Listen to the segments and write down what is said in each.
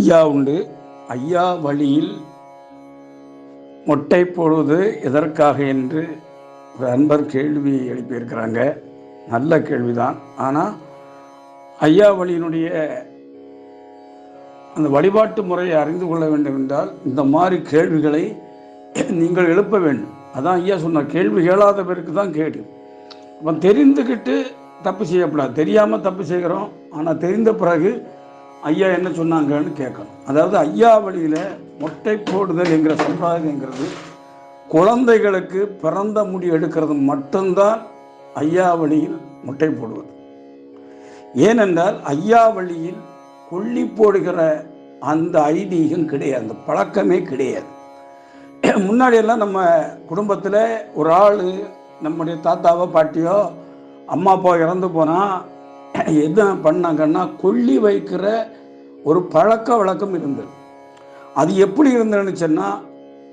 ஐயா உண்டு. ஐயா வழியில் மொட்டை போடுவது எதற்காக என்று ஒரு அன்பர் கேள்வி எழுப்பியிருக்கிறாங்க. நல்ல கேள்விதான். ஆனால் ஐயா வழியினுடைய அந்த வழிபாட்டு முறையை அறிந்து கொள்ள வேண்டும் என்றால் இந்த மாதிரி கேள்விகளை நீங்கள் எழுப்ப வேண்டும். அதான் ஐயா சொன்ன கேள்வி கேளாத பேருக்கு தான் கேடு. அப்போ தெரிந்துக்கிட்டு தப்பு செய்யப்படாது. தெரியாமல் தப்பு செய்கிறோம். ஆனால் தெரிந்த பிறகு ஐயா என்ன சொன்னாங்கன்னு கேட்கணும். அதாவது ஐயா வழியில் மொட்டை போடுதல் என்கிற சம்பிரதாயங்கிறது குழந்தைகளுக்கு பிறந்த முடி எடுக்கிறது மட்டும்தான் ஐயா வழியில் மொட்டை போடுவது. ஏனென்றால் ஐயா வழியில் கொல்லி போடுகிற அந்த ஐதீகம் கிடையாது அந்த பழக்கமே கிடையாது. முன்னாடியெல்லாம் நம்ம குடும்பத்தில் ஒரு ஆள் நம்முடைய தாத்தாவோ பாட்டியோ அம்மா அப்பா இறந்து போனால் என்ன பண்ணாங்கன்னா கொல்லி வைக்கிற ஒரு பழக்க வழக்கம் இருந்தது. அது எப்படி இருந்ததுன்னு சொன்னால்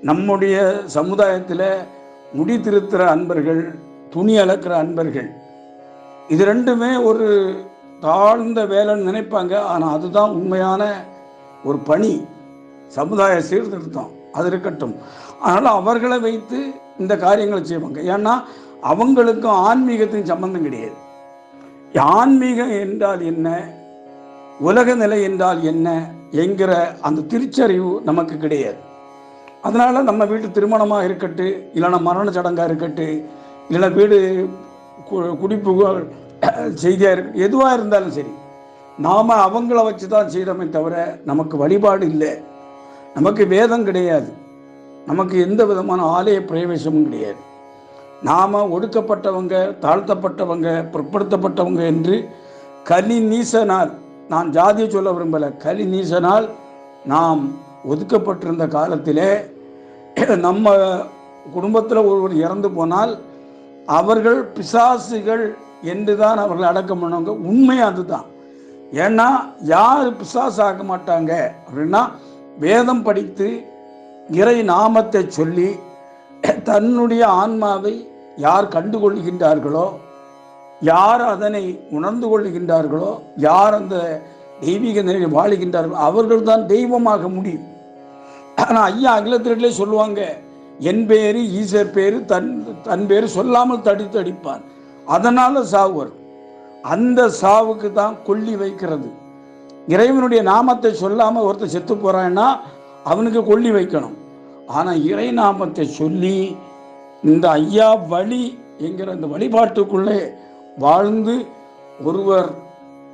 நம்முடைய சமுதாயத்தில் முடி திருத்துற அன்பர்கள் துணி அளக்கிற அன்பர்கள் இது ரெண்டுமே ஒரு தாழ்ந்த வேலைன்னு நினைப்பாங்க. ஆனால் அதுதான் உண்மையான ஒரு பணி. சமுதாய சீர்திருத்தம். அது இருக்கட்டும். அதனால் அவர்களை வைத்து இந்த காரியங்களை செய்வாங்க. ஏன்னா அவங்களுக்கும் ஆன்மீகத்தின் சம்பந்தம் கிடையாது. ஆன்மீகம் என்றால் என்ன? உலக நிலை என்றால் என்ன? என்கிற அந்த திருச்சறிவு நமக்கு கிடையாது. அதனால நம்ம வீட்டு திருமணமாக இருக்கட்டு இல்லைன்னா மரண சடங்காக இருக்கட்டு இல்லைன்னா வீடு கு- குடிப்புகள் செய்தியாக இருக்கு எதுவாக இருந்தாலும் சரி நாம் அவங்கள வச்சு தான் செய்கிறோமே தவிர நமக்கு வழிபாடு இல்லை. நமக்கு வேதம் கிடையாது. நமக்கு எந்த விதமான ஆலய பிரவேசமும் கிடையாது. நாம் ஒடுக்கப்பட்டவங்க தாழ்த்தப்பட்டவங்க பிற்படுத்தப்பட்டவங்க என்று கலி நீசனால் நான் ஜாதியை சொல்ல விரும்பலை கலி நீசனால் நாம் ஒதுக்கப்பட்டிருந்த காலத்திலே நம்ம குடும்பத்தில் ஒருவர் இறந்து போனால் அவர்கள் பிசாசுகள் என்று தான் அவர்கள் அடக்கம் பண்ணுவாங்க. உண்மை அதுதான். ஏன்னா யார் பிசாசு ஆக மாட்டாங்க அப்படின்னா வேதம் படித்து இறை நாமத்தை சொல்லி தன்னுடைய ஆன்மாவை யார் கண்டுகொள்கின்றார்களோ யார் அதனை உணர்ந்து கொள்கின்றார்களோ யார் அந்த தெய்வீக நிலையில் வாழுகின்றார்களோ அவர்கள் தான் தெய்வமாக முடியும். ஆனால் ஐயா அகிலத்திலே சொல்லுவாங்க என் பேரு ஈசர் பேரு தன் தன் பேரு சொல்லாமல் தடுத்து அடிப்பான். அதனால சாவு வரும். அந்த சாவுக்கு தான் கொல்லி வைக்கிறது. இறைவனுடைய நாமத்தை சொல்லாமல் ஒருத்தர் செத்து போறான்னா அவனுக்கு கொல்லி வைக்கணும். ஆனால் இறை நாமத்தை சொல்லி இந்த ஐயா வழி என்கிற இந்த வழிபாட்டுக்குள்ளே வாழ்ந்து ஒருவர்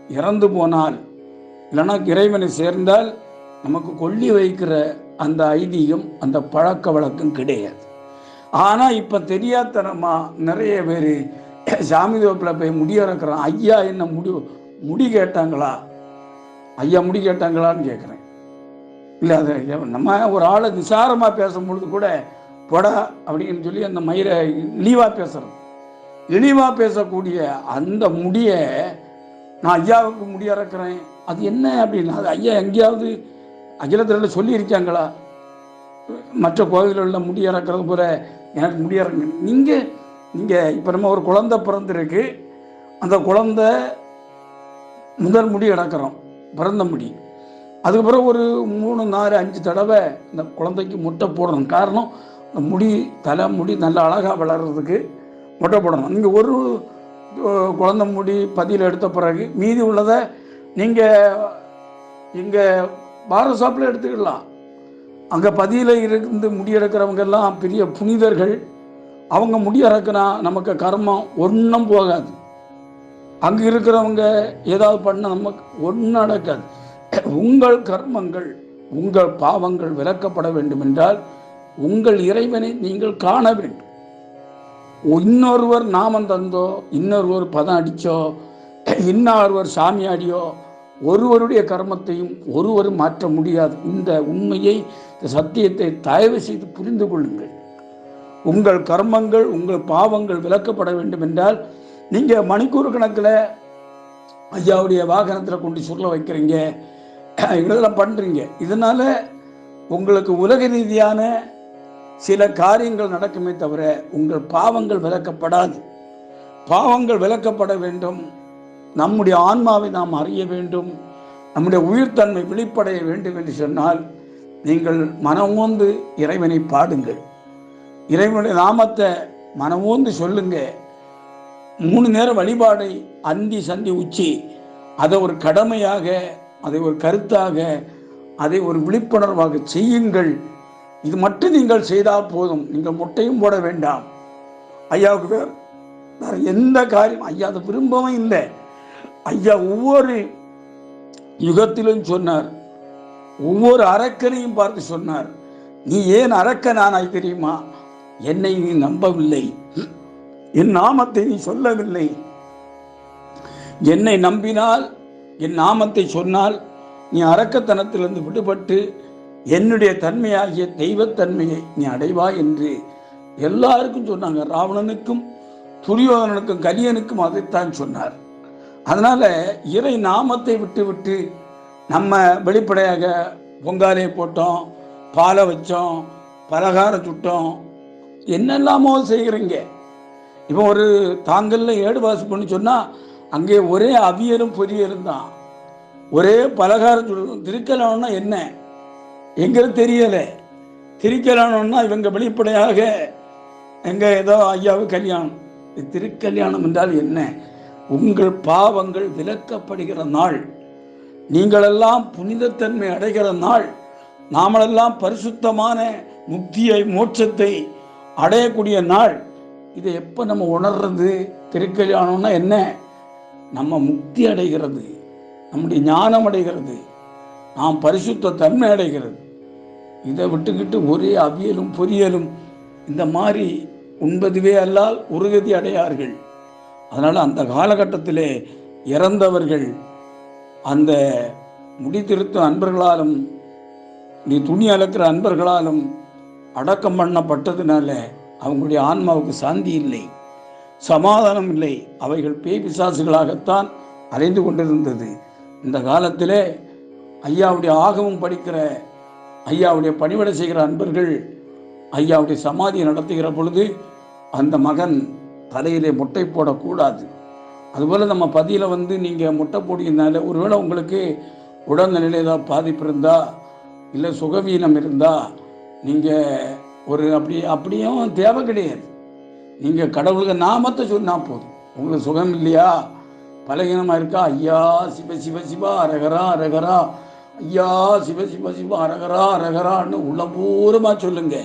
இறந்து போனால் இல்லைன்னா இறைவனை சேர்ந்தால் நமக்கு கொல்லி வைக்கிற அந்த ஐதீகம் அந்த பழக்க வழக்கம் கிடையாது. ஆனால் இப்போ தெரியாதனமாக நிறைய பேர் சாமி தோப்பில் போய் முடி ஐயா என்ன முடி முடி கேட்டாங்களா? ஐயா முடி கேட்டாங்களான்னு கேட்குறேன் இல்லை அது நம்ம ஒரு ஆளை நிசாரமாக பேசும்பொழுது கூட பொடா அப்படின்னு சொல்லி அந்த மயிரை இழிவாக பேசுறது. இழிவாக பேசக்கூடிய அந்த முடியை நான் ஐயாவுக்கு முடி இறக்குறேன் அது என்ன அப்படின்னு அது ஐயா எங்கேயாவது அகிலத்தில் சொல்லியிருக்காங்களா? மற்ற கோவில்களில் முடி இறக்குறது போல எனக்கு முடி இறங்க நீங்கள் நீங்கள் இப்போ நம்ம ஒரு குழந்தை பிறந்திருக்கு. அந்த குழந்தை முதல் முடி இறக்குறோம் பிறந்த முடி. அதுக்கப்புறம் ஒரு மூணு நாலு அஞ்சு தடவை இந்த குழந்தைக்கு முட்டை போடணும். காரணம் இந்த முடி தலை முடி நல்ல அழகாக வளர்கிறதுக்கு முட்டை போடணும். நீங்கள் ஒரு குழந்த குழந்தை முடி பதியில் எடுத்த பிறகு மீதி உள்ளதை நீங்கள் இங்கே பாரத ஷாப்பில் எடுத்துக்கலாம். அங்கே பதியில் இருந்து முடி எடுக்கிறவங்க எல்லாம் பெரிய புனிதர்கள். அவங்க முடி இறக்குனா நமக்கு கர்மம் ஒன்றும் போகாது. அங்கே இருக்கிறவங்க ஏதாவது பண்ண நமக்கு ஒன்றும் நடக்காது. உங்கள் கர்மங்கள் உங்கள் பாவங்கள் விலக்கப்பட வேண்டும் என்றால் உங்கள் இறைவனை நீங்கள் காண வேண்டும். இன்னொருவர் நாமம் தந்தோ இன்னொருவர் பதம் அடிச்சோ இன்னொருவர் சாமியாடியோ ஒருவருடைய கர்மத்தையும் ஒருவரும் மாற்ற முடியாது. இந்த உண்மையை இந்த சத்தியத்தை தயவு செய்து புரிந்து கொள்ளுங்கள். உங்கள் கர்மங்கள் உங்கள் பாவங்கள் விலக்கப்பட வேண்டும் என்றால் நீங்கள் மணிக்கூர் கணக்கில் ஐயாவுடைய வாகனத்தில் கொண்டு சொல்ல வைக்கிறீங்க. இதெல்லாம் பண்ணுறீங்க இதனால் உங்களுக்கு உலக ரீதியான சில காரியங்கள் நடக்குமே தவிர உங்கள் பாவங்கள் விளக்கப்படாது. பாவங்கள் விளக்கப்பட வேண்டும். நம்முடைய ஆன்மாவை நாம் அறிய வேண்டும். நம்முடைய உயிர்த்தன்மை வெளிப்படைய வேண்டும் என்று சொன்னால் நீங்கள் மனமோந்து இறைவனை பாடுங்கள். இறைவனுடைய நாமத்தை மனமோந்து சொல்லுங்க. மூணு நேர வழிபாடை அந்தி சந்தி உச்சி அதை ஒரு கடமையாக அதை ஒரு கருத்தாக அதை ஒரு விழிப்புணர்வாக செய்யுங்கள். இது மட்டும் நீங்கள் செய்தால் போதும். நீங்கள் முட்டையும் போட வேண்டாம். ஐயாவுக்கு பேர் வேறு எந்த காரியம் ஐயா அதை விரும்பவும் இல்லை. ஐயா ஒவ்வொரு யுகத்திலும் சொன்னார். ஒவ்வொரு அரக்கனையும் பார்த்து சொன்னார். நீ ஏன் அரக்கனானாய் தெரியுமா? என்னை நீ நம்பவில்லை. என் நாமத்தை நீ சொல்லவில்லை. என்னை நம்பினால் என் நாமத்தை சொன்னால் நீ அரக்கத்தனத்திலிருந்து விடுபட்டு என்னுடைய தன்மையாகிய தெய்வத்தன்மையை நீ அடைவாய் என்று எல்லாருக்கும் சொன்னாங்க. ராவணனுக்கும் துரியோதனனுக்கும் கலியனுக்கும் அதைத்தான் சொன்னார். அதனால இறை நாமத்தை விட்டு விட்டு நம்ம வெளிப்படையாக பொங்காலையை போட்டோம் பாலை வச்சோம் பலகாரம் சுட்டோம் என்னெல்லாமோ செய்கிறீங்க. இப்போ ஒரு தாங்கல்ல ஏடு வாசு பண்ணி சொன்னால் அங்கே ஒரே அவியலும் பொரியலும் தான். ஒரே பலகாரம் சொல்லணும். திருக்கலாம்னா என்ன? எங்களுக்கு தெரியலை. திருக்கல்யாணம்னா இவங்க வெளிப்படையாக எங்க ஏதோ ஐயாவு கல்யாணம். இது திருக்கல்யாணம் என்றால் என்ன? உங்கள் பாவங்கள் விலக்கப்படுகிற நாள். நீங்களெல்லாம் புனிதத்தன்மை அடைகிற நாள். நாமளெல்லாம் பரிசுத்தமான முக்தியை மோட்சத்தை அடையக்கூடிய நாள். இதை எப்போ நம்ம உணர்றது? திருக்கல்யாணம்னா என்ன? நம்ம முக்தி அடைகிறது நம்முடைய ஞானம் அடைகிறது நாம் பரிசுத்த தன்மை அடைகிறது. இதை விட்டுக்கிட்டு ஒரே அவியலும் பொரியலும் இந்த மாதிரி உண்பதுவே அல்லால் உருகதி அடையார்கள். அதனால் அந்த காலகட்டத்திலே இறந்தவர்கள் அந்த முடி அன்பர்களாலும் நீ துணி அலக்கிற அன்பர்களாலும் அடக்கம் பண்ணப்பட்டதுனால அவங்களுடைய ஆன்மாவுக்கு சாந்தி இல்லை. சமாதானம் இல்லை அவைகள் பேய் பிசாசுகளாகத்தான் அலைந்து கொண்டிருந்தது. இந்த காலத்திலே ஐயாவுடைய ஆகமும் படிக்கிற ஐயாவுடைய பணிவிடை செய்கிற அன்பர்கள் ஐயாவுடைய சமாதியை நடத்துகிற பொழுது அந்த மகன் தலையிலே முட்டை போடக்கூடாது. அதுபோல் நம்ம பதியில் வந்து நீங்கள் முட்டை போடுகிறதுனால ஒருவேளை உங்களுக்கு உடல்நிலையில் ஏதாவது பாதிப்பு இருந்தால் இல்லை சுகவீனம் இருந்தால் நீங்கள் ஒரு அப்படி அப்படியும் தேவை கிடையாது. நீங்கள் கடவுளுக்கு நாமத்தை சொன்னால் போதும். உங்களுக்கு சுகம் இல்லையா? பலகீனமாக இருக்கா? ஐயா சிவ சிவ சிவா அரகரா அரகரா. ஐயா சிவ சிவ சிவா அரகரா அரகரான்னு உள்ள பூரமாக சொல்லுங்க.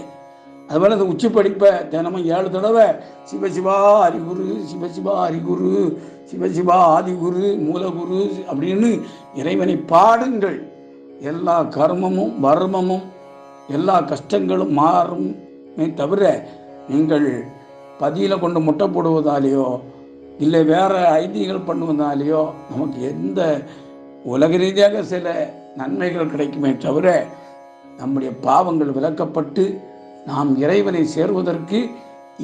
அதுபோல் அந்த உச்சி படிப்பை தினமும் ஏழு தடவை சிவசிவா ஹரிகுரு சிவசிவா ஹரிகுரு சிவசிவா ஆதிகுரு மூலகுரு அப்படின்னு இறைவனை பாடுங்கள். எல்லா கர்மமும் வர்மமும் எல்லா கஷ்டங்களும் மாறுமே தவிர நீங்கள் பதியில் கொண்டு முட்டை போடுவதாலேயோ இல்லை வேறு ஐதீகங்கள் பண்ணுவதாலேயோ நமக்கு எந்த உலக ரீதியாக சில நன்மைகள் கிடைக்குமே தவிர நம்முடைய பாவங்கள் விளக்கப்பட்டு நாம் இறைவனை சேர்வதற்கு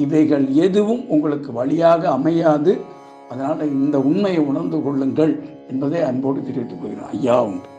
இவைகள் எதுவும் உங்களுக்கு வழியாக அமையாது. அதனால் இந்த உண்மையை உணர்ந்து கொள்ளுங்கள் என்பதை அன்போடு தெரிவித்துக் கொள்கிறேன். ஐயா உண்டு